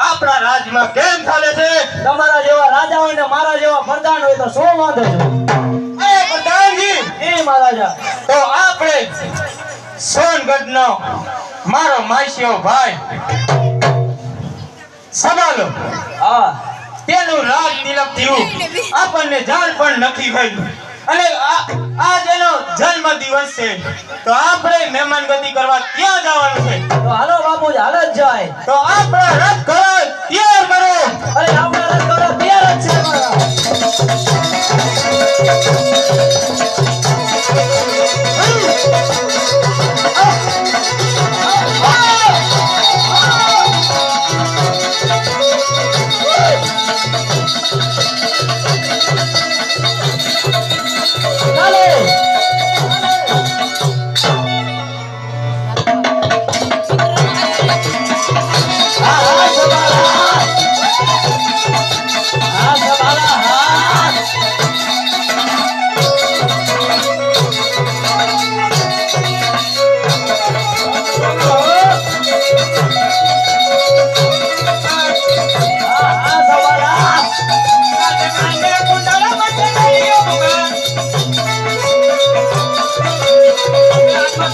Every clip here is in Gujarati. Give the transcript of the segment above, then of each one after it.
આપણા રાજમાં કેમ ચાલે છે? તમારા જેવા રાજા હોય ને મારા જેવા પ્રધાન હોય તો શું વાંધો છે? અરે પ્રધાનજી! જય મહારાજા. તો સોનગઢનો મારો માસીઓ ભાઈ. સવાલો હા. તેનું રાગ તિલક થયું. આપણને જાણ પણ નથી થઈ. અને આ આજ એનો જન્મ દિવસ છે. તો આપણે મહેમાન ગતિ કરવા ક્યાં જવાનું છે? તો હાલો બાપુ હાલ જ જાય. તો આપણે રથ કરો તૈયાર કરો. અરે આપણે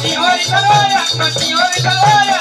senhora e glória, pra senhora e glória,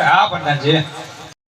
હા પ્રધાનજી